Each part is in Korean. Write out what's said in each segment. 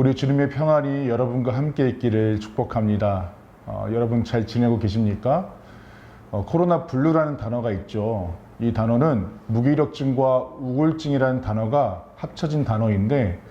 우리 주님의 평안이 여러분과 함께 있기를 축복합니다. 어, 여러분 잘 지내고 계십니까? 어, 코로나 블루라는 단어가 있죠. 이 단어는 무기력증과 우울증이라는 단어가 합쳐진 단어인데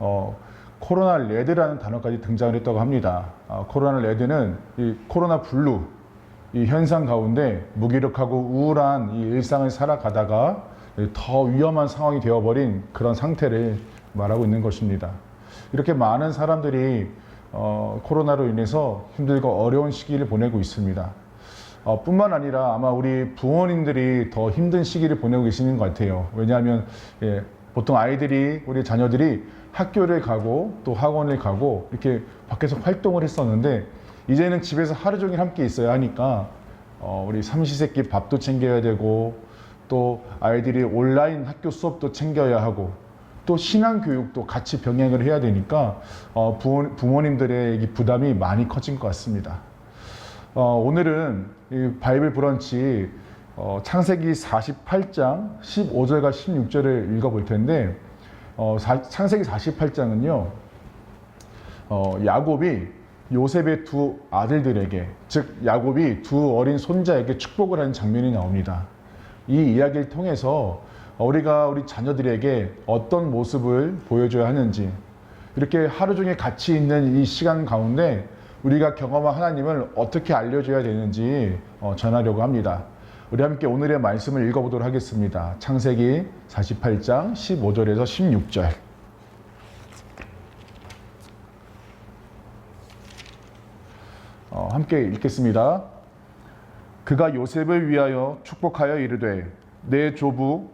어, 코로나 레드라는 단어까지 등장을 했다고 합니다. 어, 코로나 레드는 이 코로나 블루 이 현상 가운데 무기력하고 우울한 이 일상을 살아가다가 더 위험한 상황이 되어버린 그런 상태를 말하고 있는 것입니다. 이렇게 많은 사람들이 어, 코로나로 인해서 힘들고 어려운 시기를 보내고 있습니다. 어, 뿐만 아니라 아마 우리 부모님들이 더 힘든 시기를 보내고 계시는 것 같아요. 왜냐하면 예, 보통 아이들이 우리 자녀들이 학교를 가고 또 학원을 가고 이렇게 밖에서 활동을 했었는데 이제는 집에서 하루 종일 함께 있어야 하니까 어, 우리 삼시세끼 밥도 챙겨야 되고 또 아이들이 온라인 학교 수업도 챙겨야 하고 또 신앙 교육도 같이 병행을 해야 되니까 어, 부모, 부모님들의 이 부담이 많이 커진 것 같습니다. 어, 오늘은 이 바이블 브런치 어, 창세기 48장 15절과 16절을 읽어볼 텐데 어, 사- 창세기 48장은요 어, 야곱이 요셉의 두 아들들에게 즉 야곱이 두 어린 손자에게 축복을 하는 장면이 나옵니다. 이 이야기를 통해서 우리가 우리 자녀들에게 어떤 모습을 보여줘야 하는지 이렇게 하루 종일 같이 있는 이 시간 가운데 우리가 경험한 하나님을 어떻게 알려줘야 되는지 어, 전하려고 합니다. 우리 함께 오늘의 말씀을 읽어보도록 하겠습니다. 창세기 48장 15절에서 16절. 어, 함께 읽겠습니다. 그가 요셉을 위하여 축복하여 이르되 내 조부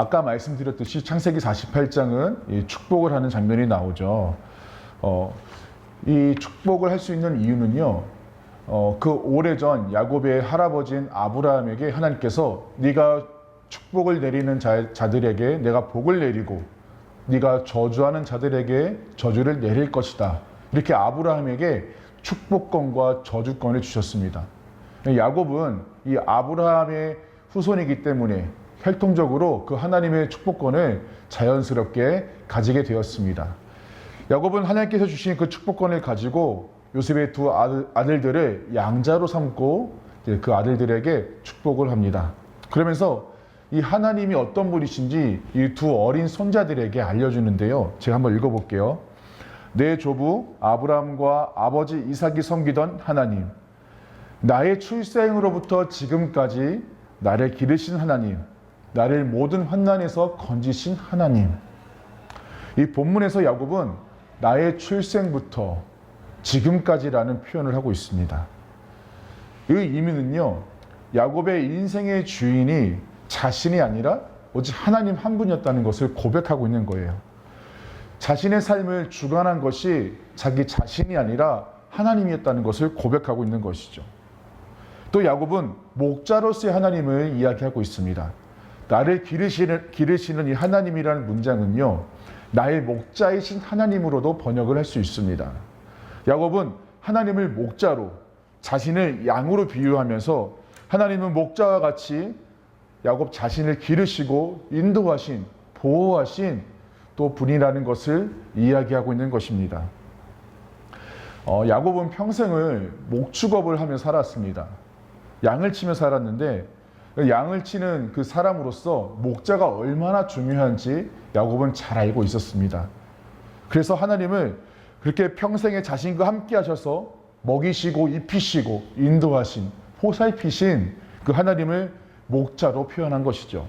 아까 말씀드렸듯이 창세기 48장은 이 축복을 하는 장면이 나오죠. 어, 이 축복을 할 수 있는 이유는요. 어, 그 오래전 야곱의 할아버지인 아브라함에게 하나님께서 네가 축복을 내리는 자, 자들에게 내가 복을 내리고 네가 저주하는 자들에게 저주를 내릴 것이다. 이렇게 아브라함에게 축복권과 저주권을 주셨습니다. 야곱은 이 아브라함의 후손이기 때문에 혈통적으로 그 하나님의 축복권을 자연스럽게 가지게 되었습니다. 야곱은 하나님께서 주신 그 축복권을 가지고 요셉의 두 아들, 아들 들을 양자로 삼고 그 아들들에게 축복을 합니다. 그러면서 이 하나님이 어떤 분이신지 이 두 어린 손자들에게 알려주는데요. 제가 한번 읽어볼게요. 내 조부 아브라함과 아버지 이삭이 섬기던 하나님, 나의 출생으로부터 지금까지 나를 기르신 하나님, 나를 모든 환난에서 건지신 하나님. 이 본문에서 야곱은 나의 출생부터 지금까지라는 표현을 하고 있습니다. 이 의미는요, 야곱의 인생의 주인이 자신이 아니라 오직 하나님 한 분이었다는 것을 고백하고 있는 거예요. 자신의 삶을 주관한 것이 자기 자신이 아니라 하나님이었다는 것을 고백하고 있는 것이죠. 또 야곱은 목자로서의 하나님을 이야기하고 있습니다. 나를 기르시는, 기르시는 이 하나님이라는 문장은요, 나의 목자이신 하나님으로도 번역을 할 수 있습니다. 야곱은 하나님을 목자로, 자신을 양으로 비유하면서 하나님은 목자와 같이 야곱 자신을 기르시고 인도하신, 보호하신 또 분이라는 것을 이야기하고 있는 것입니다. 어, 야곱은 평생을 목축업을 하며 살았습니다. 양을 치며 살았는데 양을 치는 그 사람으로서 목자가 얼마나 중요한지 야곱은 잘 알고 있었습니다. 그래서 하나님을 그렇게 평생에 자신과 함께 하셔서 먹이시고 입히시고 인도하신 보살피신 그 하나님을 목자로 표현한 것이죠.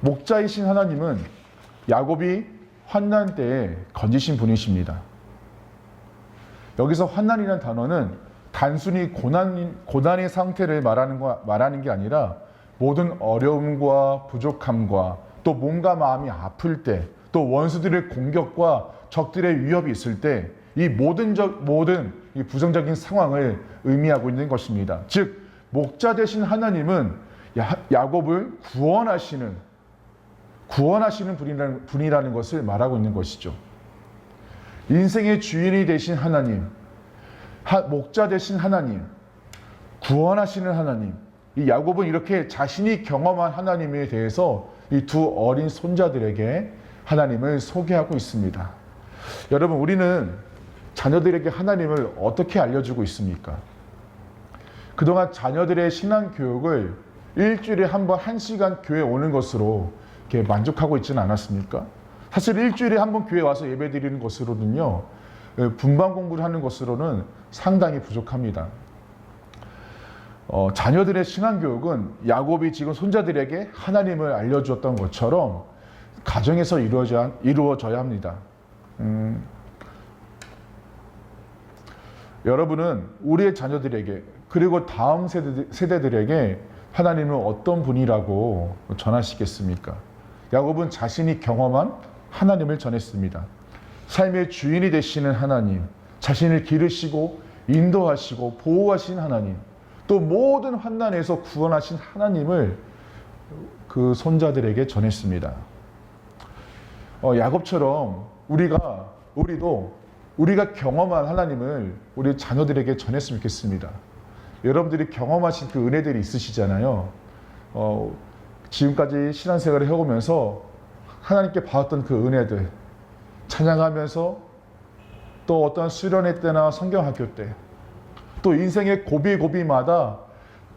목자이신 하나님은 야곱이 환난 때에 건지신 분이십니다. 여기서 환난이라는 단어는 단순히 고난, 고난의 상태를 말하는, 거, 말하는 게 아니라 모든 어려움과 부족함과 또 몸과 마음이 아플 때 또 원수들의 공격과 적들의 위협이 있을 때 이 모든 적 모든 이 부정적인 상황을 의미하고 있는 것입니다. 즉 목자 되신 하나님은 야, 야곱을 구원하시는 구원하시는 분이라는, 분이라는 것을 말하고 있는 것이죠. 인생의 주인이 되신 하나님, 하, 목자 되신 하나님, 구원하시는 하나님. 이 야곱은 이렇게 자신이 경험한 하나님에 대해서 이 두 어린 손자들에게 하나님을 소개하고 있습니다. 여러분, 우리는 자녀들에게 하나님을 어떻게 알려주고 있습니까? 그동안 자녀들의 신앙 교육을 일주일에 한 번 한 시간 교회 오는 것으로 이렇게 만족하고 있지는 않았습니까? 사실 일주일에 한 번 교회 와서 예배 드리는 것으로는요, 분반 공부를 하는 것으로는 상당히 부족합니다. 어, 자녀들의 신앙 교육은 야곱이 지금 손자들에게 하나님을 알려주었던 것처럼 가정에서 이루어져야, 이루어져야 합니다. 음, 여러분은 우리의 자녀들에게 그리고 다음 세대, 세대들에게 하나님은 어떤 분이라고 전하시겠습니까? 야곱은 자신이 경험한 하나님을 전했습니다. 삶의 주인이 되시는 하나님, 자신을 기르시고 인도하시고 보호하신 하나님, 또 모든 환난에서 구원하신 하나님을 그 손자들에게 전했습니다. 어, 야곱처럼 우리가 우리도 우리가 경험한 하나님을 우리 자녀들에게 전했으면 좋겠습니다. 여러분들이 경험하신 그 은혜들이 있으시잖아요. 어, 지금까지 신앙생활을 해오면서 하나님께 받았던 그 은혜들 찬양하면서 또 어떤 수련회 때나 성경학교 때 또 인생의 고비고비마다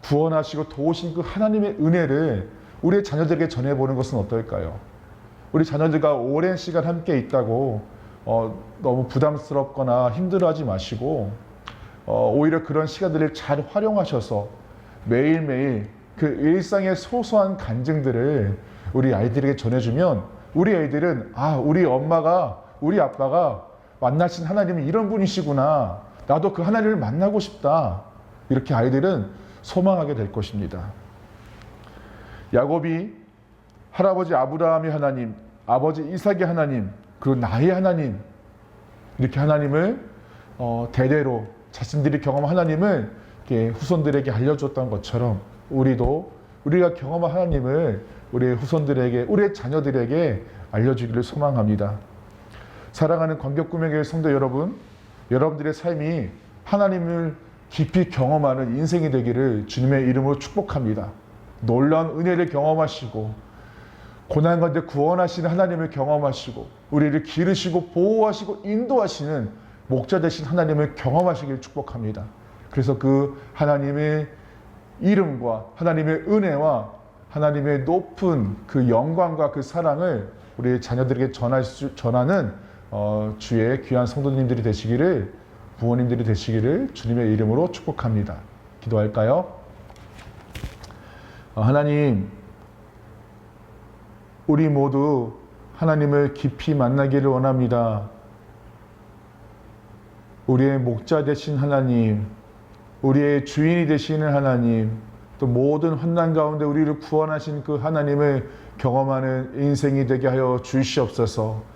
구원하시고 도우신 그 하나님의 은혜를 우리의 자녀들에게 전해보는 것은 어떨까요? 우리 자녀들과 오랜 시간 함께 있다고 어, 너무 부담스럽거나 힘들어하지 마시고 어, 오히려 그런 시간들을 잘 활용하셔서 매일매일 그 일상의 소소한 간증들을 우리 아이들에게 전해주면 우리 아이들은 아 우리 엄마가 우리 아빠가 만나신 하나님이 이런 분이시구나 나도 그 하나님을 만나고 싶다 이렇게 아이들은 소망하게 될 것입니다. 야곱이 할아버지 아브라함의 하나님, 아버지 이삭의 하나님, 그리고 나의 하나님 이렇게 하나님을 어, 대대로 자신들이 경험한 하나님을 후손들에게 알려줬던 것처럼 우리도 우리가 경험한 하나님을 우리의 후손들에게 우리의 자녀들에게 알려주기를 소망합니다. 사랑하는 관객구명교회 성도 여러분, 여러분들의 삶이 하나님을 깊이 경험하는 인생이 되기를 주님의 이름으로 축복합니다. 놀라운 은혜를 경험하시고 고난 가운데 구원하시는 하나님을 경험하시고 우리를 기르시고 보호하시고 인도하시는 목자 되신 하나님을 경험하시길 축복합니다. 그래서 그 하나님의 이름과 하나님의 은혜와 하나님의 높은 그 영광과 그 사랑을 우리 자녀들에게 전할 수, 전하는 어, 주의 귀한 성도님들이 되시기를 부모님들이 되시기를 주님의 이름으로 축복합니다. 기도할까요? 어, 하나님, 우리 모두 하나님을 깊이 만나기를 원합니다. 우리의 목자 되신 하나님, 우리의 주인이 되시는 하나님, 또 모든 환난 가운데 우리를 구원하신 그 하나님을 경험하는 인생이 되게 하여 주시옵소서.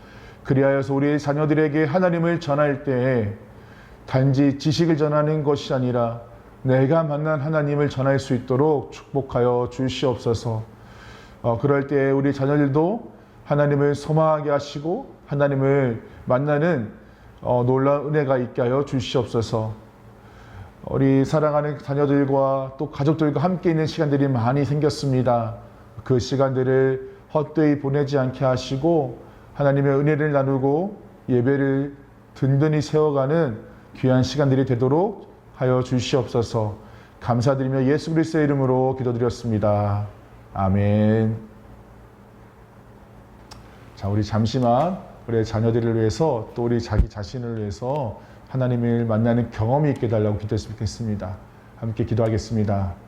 그리하여서 우리 자녀들에게 하나님을 전할 때 단지 지식을 전하는 것이 아니라 내가 만난 하나님을 전할 수 있도록 축복하여 주시옵소서. 어, 그럴 때 우리 자녀들도 하나님을 소망하게 하시고 하나님을 만나는 어, 놀라운 은혜가 있게 하여 주시옵소서. 우리 사랑하는 자녀들과 또 가족들과 함께 있는 시간들이 많이 생겼습니다. 그 시간들을 헛되이 보내지 않게 하시고 하나님의 은혜를 나누고 예배를 든든히 세워가는 귀한 시간들이 되도록 하여 주시옵소서. 감사드리며 예수 그리스도의 이름으로 기도드렸습니다. 아멘. 자, 우리 잠시만 우리 자녀들을 위해서 또 우리 자기 자신을 위해서 하나님을 만나는 경험이 있게 달라고 기도했으면 좋겠습니다. 함께 기도하겠습니다.